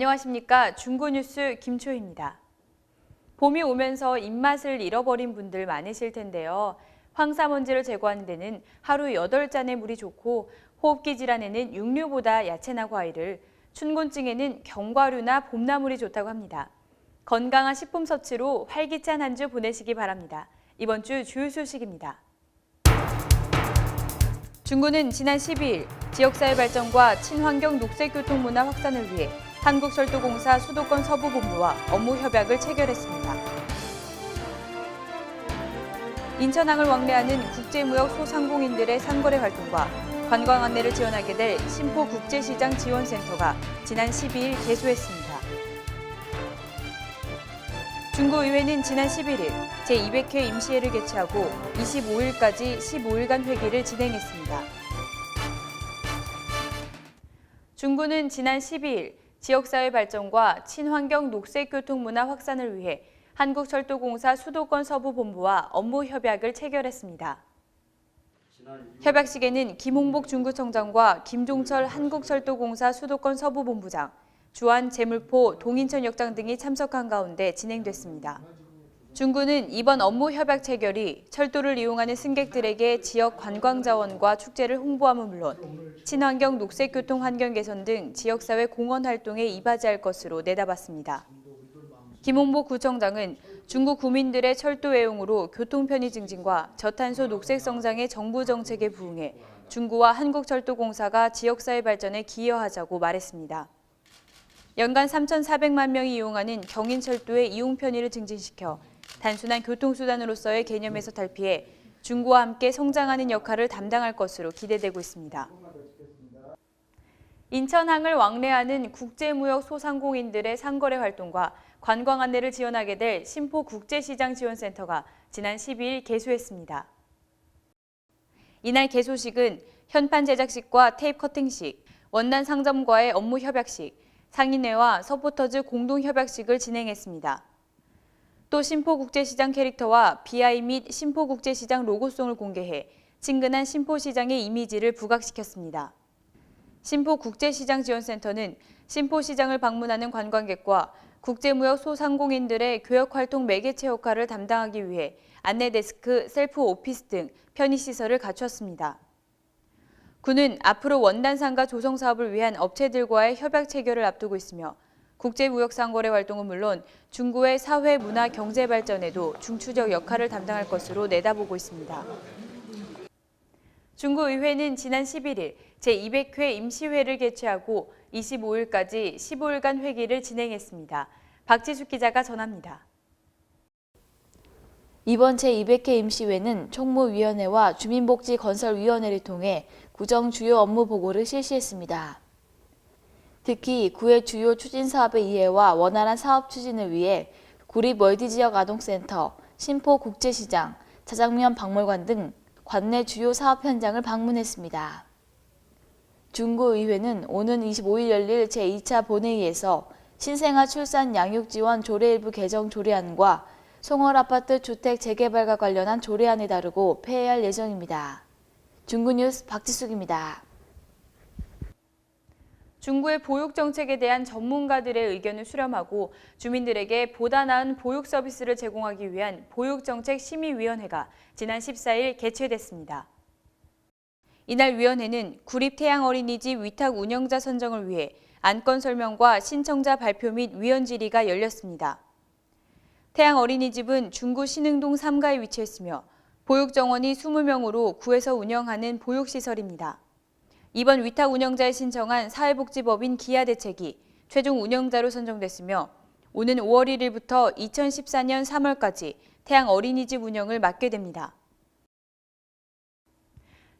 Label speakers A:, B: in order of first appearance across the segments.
A: 안녕하십니까. 중고뉴스 김초희입니다. 봄이 오면서 입맛을 잃어버린 분들 많으실 텐데요. 황사먼지를 제거하는 데는 하루 8잔의 물이 좋고 호흡기 질환에는 육류보다 야채나 과일을, 춘곤증에는 견과류나 봄나물이 좋다고 합니다. 건강한 식품 섭취로 활기찬 한 주 보내시기 바랍니다. 이번 주 주요 소식입니다. 중구는 지난 12일 지역사회 발전과 친환경 녹색 교통 문화 확산을 위해 한국철도공사 수도권 서부본부와 업무 협약을 체결했습니다. 인천항을 왕래하는 국제무역 소상공인들의 상거래 활동과 관광 안내를 지원하게 될 심포국제시장 지원센터가 지난 12일 개소했습니다. 중구의회는 지난 11일 제200회 임시회를 개최하고 25일까지 15일간 회기를 진행했습니다. 중구는 지난 12일 지역사회 발전과 친환경 녹색 교통 문화 확산을 위해 한국철도공사 수도권 서부본부와 업무 협약을 체결했습니다. 협약식에는 김홍복 중구청장과 김종철 한국철도공사 수도권 서부본부장, 주한 재물포 동인천역장 등이 참석한 가운데 진행됐습니다. 중구는 이번 업무 협약 체결이 철도를 이용하는 승객들에게 지역 관광 자원과 축제를 홍보함은 물론 친환경 녹색 교통 환경 개선 등 지역사회 공헌 활동에 이바지할 것으로 내다봤습니다. 김홍복 구청장은 중국 구민들의 철도 애용으로 교통 편의 증진과 저탄소 녹색 성장의 정부 정책에 부응해 중구와 한국철도공사가 지역사회 발전에 기여하자고 말했습니다. 연간 3,400만 명이 이용하는 경인철도의 이용 편의를 증진시켜 단순한 교통수단으로서의 개념에서 탈피해 중구와 함께 성장하는 역할을 담당할 것으로 기대되고 있습니다. 인천항을 왕래하는 국제무역 소상공인들의 상거래 활동과 관광 안내를 지원하게 될 심포국제시장 지원센터가 지난 12일 개소했습니다. 이날 개소식은 현판 제작식과 테이프 커팅식, 원단 상점과의 업무 협약식, 상인회와 서포터즈 공동 협약식을 진행했습니다. 또 심포국제시장 캐릭터와 BI 및 심포국제시장 로고송을 공개해 친근한 심포시장의 이미지를 부각시켰습니다. 심포국제시장 지원센터는 심포시장을 방문하는 관광객과 국제무역 소상공인들의 교역활동 매개체 역할을 담당하기 위해 안내데스크, 셀프 오피스 등 편의시설을 갖췄습니다. 군은 앞으로 원단상가 조성 사업을 위한 업체들과의 협약 체결을 앞두고 있으며 국제무역상거래 활동은 물론 중구의 사회, 문화, 경제 발전에도 중추적 역할을 담당할 것으로 내다보고 있습니다. 중구의회는 지난 11일 제200회 임시회를 개최하고 25일까지 15일간 회기를 진행했습니다. 박지숙 기자가 전합니다.
B: 이번 제200회 임시회는 총무위원회와 주민복지건설위원회를 통해 구정 주요 업무 보고를 실시했습니다. 특히 구의 주요 추진 사업의 이해와 원활한 사업 추진을 위해 구립 월드지역 아동센터, 심포국제시장, 자장면 박물관 등 관내 주요 사업 현장을 방문했습니다. 중구의회는 오는 25일 열릴 제2차 본회의에서 신생아 출산 양육 지원 조례 일부 개정 조례안과 송월 아파트 주택 재개발과 관련한 조례안을 다루고 폐회할 예정입니다. 중구뉴스 박지숙입니다.
A: 중구의 보육 정책에 대한 전문가들의 의견을 수렴하고 주민들에게 보다 나은 보육 서비스를 제공하기 위한 보육정책 심의위원회가 지난 14일 개최됐습니다. 이날 위원회는 구립태양 어린이집 위탁 운영자 선정을 위해 안건 설명과 신청자 발표 및 위원 질의가 열렸습니다. 태양 어린이집은 중구 신흥동 3가에 위치했으며 보육 정원이 20명으로 구에서 운영하는 보육시설입니다. 이번 위탁 운영자에 신청한 사회복지법인 기아 대책이 최종 운영자로 선정됐으며 오는 5월 1일부터 2014년 3월까지 태양 어린이집 운영을 맡게 됩니다.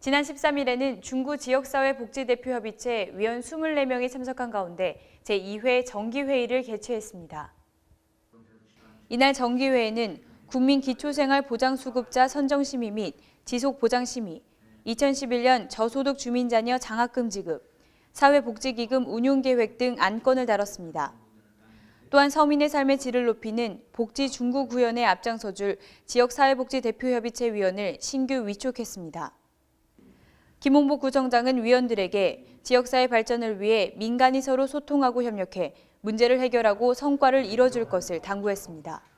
A: 지난 13일에는 중구 지역사회 복지대표협의체 위원 24명이 참석한 가운데 제2회 정기회의를 개최했습니다. 이날 정기회에는 국민기초생활보장수급자 선정심의 및 지속보장심의, 2011년 저소득 주민 자녀 장학금 지급, 사회복지기금 운용계획 등 안건을 다뤘습니다. 또한 서민의 삶의 질을 높이는 복지 중구 구현에 앞장서줄 지역사회복지대표협의체 위원을 신규 위촉했습니다. 김홍복 구청장은 위원들에게 지역사회 발전을 위해 민간이 서로 소통하고 협력해 문제를 해결하고 성과를 이뤄줄 것을 당부했습니다.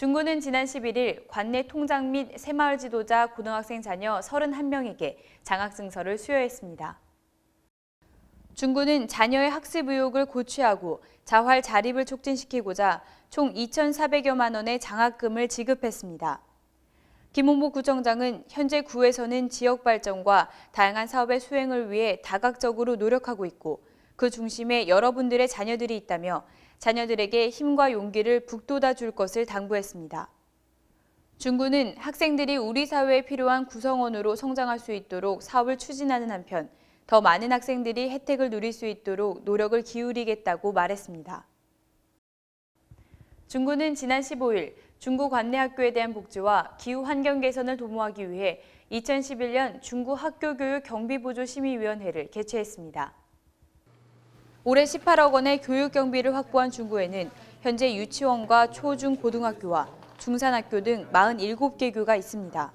A: 중구는 지난 11일 관내 통장 및 새마을 지도자 고등학생 자녀 31명에게 장학증서를 수여했습니다. 중구는 자녀의 학습 의욕을 고취하고 자활 자립을 촉진시키고자 총 2,400여만 원의 장학금을 지급했습니다. 김홍보 구청장은 현재 구에서는 지역 발전과 다양한 사업의 수행을 위해 다각적으로 노력하고 있고 그 중심에 여러분들의 자녀들이 있다며 자녀들에게 힘과 용기를 북돋아 줄 것을 당부했습니다. 중구는 학생들이 우리 사회에 필요한 구성원으로 성장할 수 있도록 사업을 추진하는 한편 더 많은 학생들이 혜택을 누릴 수 있도록 노력을 기울이겠다고 말했습니다. 중구는 지난 15일 중구 관내 학교에 대한 복지와 기후 환경 개선을 도모하기 위해 2011년 중구 학교교육 경비보조 심의위원회를 개최했습니다. 올해 18억 원의 교육 경비를 확보한 중구에는 현재 유치원과 초중 고등학교와 중산학교 등 47개 교가 있습니다.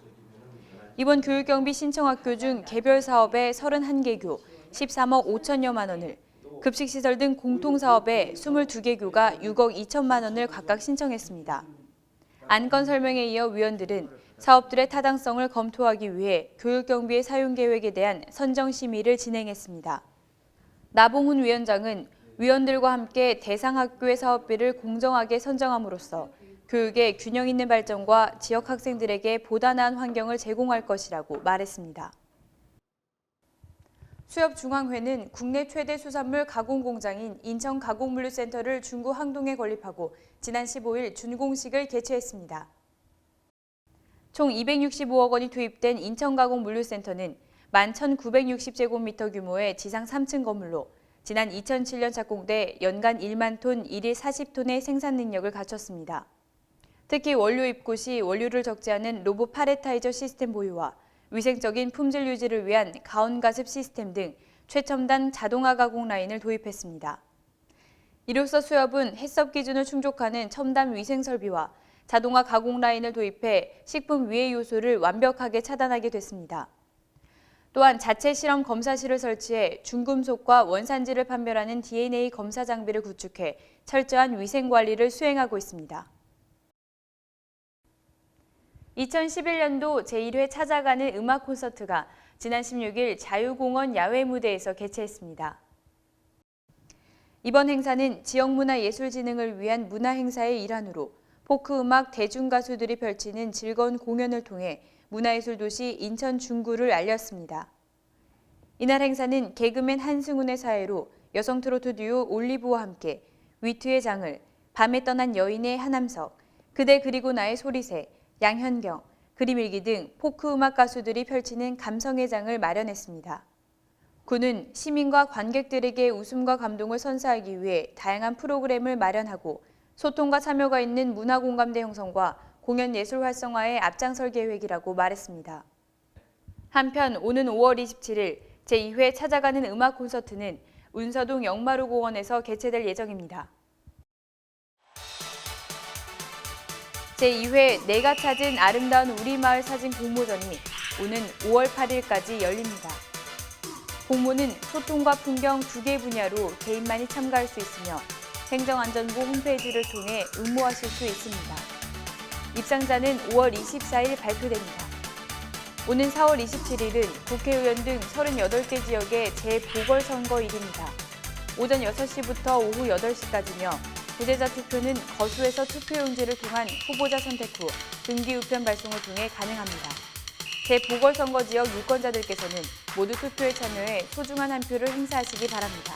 A: 이번 교육 경비 신청 학교 중 개별 사업에 31개 교, 13억 5천여만 원을, 급식시설 등 공통사업에 22개 교가 6억 2천만 원을 각각 신청했습니다. 안건 설명에 이어 위원들은 사업들의 타당성을 검토하기 위해 교육 경비의 사용 계획에 대한 선정 심의를 진행했습니다. 나봉훈 위원장은 위원들과 함께 대상 학교의 사업비를 공정하게 선정함으로써 교육의 균형 있는 발전과 지역 학생들에게 보다 나은 환경을 제공할 것이라고 말했습니다. 수협중앙회는 국내 최대 수산물 가공 공장인 인천 가공물류센터를 중구 항동에 건립하고 지난 15일 준공식을 개최했습니다. 총 265억 원이 투입된 인천 가공물류센터는 11,960제곱미터 규모의 지상 3층 건물로 지난 2007년 착공돼 연간 1만 톤, 1일 40톤의 생산 능력을 갖췄습니다. 특히 원료 입고 시 원료를 적재하는 로봇 파레타이저 시스템 보유와 위생적인 품질 유지를 위한 가온 가습 시스템 등 최첨단 자동화 가공 라인을 도입했습니다. 이로써 수협은 해썹 기준을 충족하는 첨단 위생 설비와 자동화 가공 라인을 도입해 식품 위해 요소를 완벽하게 차단하게 됐습니다. 또한 자체 실험 검사실을 설치해 중금속과 원산지를 판별하는 DNA 검사 장비를 구축해 철저한 위생 관리를 수행하고 있습니다. 2011년도 제1회 찾아가는 음악 콘서트가 지난 16일 자유공원 야외 무대에서 개최했습니다. 이번 행사는 지역문화예술진흥을 위한 문화행사의 일환으로 포크 음악 대중가수들이 펼치는 즐거운 공연을 통해 문화예술 도시 인천 중구를 알렸습니다. 이날 행사는 개그맨 한승훈의 사회로 여성 트로트 듀오 올리브와 함께 위트의 장을, 밤에 떠난 여인의 하남석, 그대 그리고 나의 소리새, 양현경, 그림일기 등 포크 음악 가수들이 펼치는 감성의 장을 마련했습니다. 군은 시민과 관객들에게 웃음과 감동을 선사하기 위해 다양한 프로그램을 마련하고 소통과 참여가 있는 문화 공감대 형성과 공연 예술 활성화에 앞장설 계획이라고 말했습니다. 한편 오는 5월 27일 제2회 찾아가는 음악 콘서트는 운서동 영마루 공원에서 개최될 예정입니다. 제2회 내가 찾은 아름다운 우리 마을 사진 공모전이 오는 5월 8일까지 열립니다. 공모는 소통과 풍경 두 개 분야로 개인만이 참가할 수 있으며 행정안전부 홈페이지를 통해 응모하실 수 있습니다. 입상자는 5월 24일 발표됩니다. 오는 4월 27일은 국회의원 등 38개 지역의 재보궐선거일입니다. 오전 6시부터 오후 8시까지며 부재자 투표는 거수에서 투표용지를 통한 후보자 선택 후 등기 우편 발송을 통해 가능합니다. 재보궐선거 지역 유권자들께서는 모두 투표에 참여해 소중한 한 표를 행사하시기 바랍니다.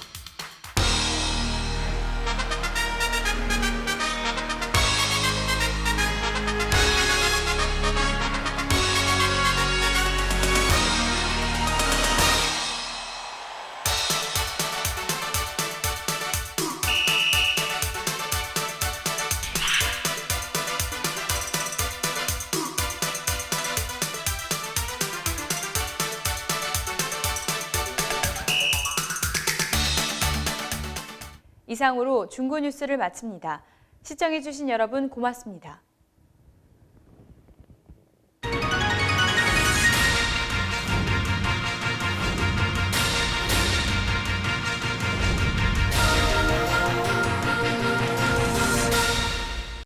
A: 이상으로 중구 뉴스를 마칩니다. 시청해주신 여러분 고맙습니다.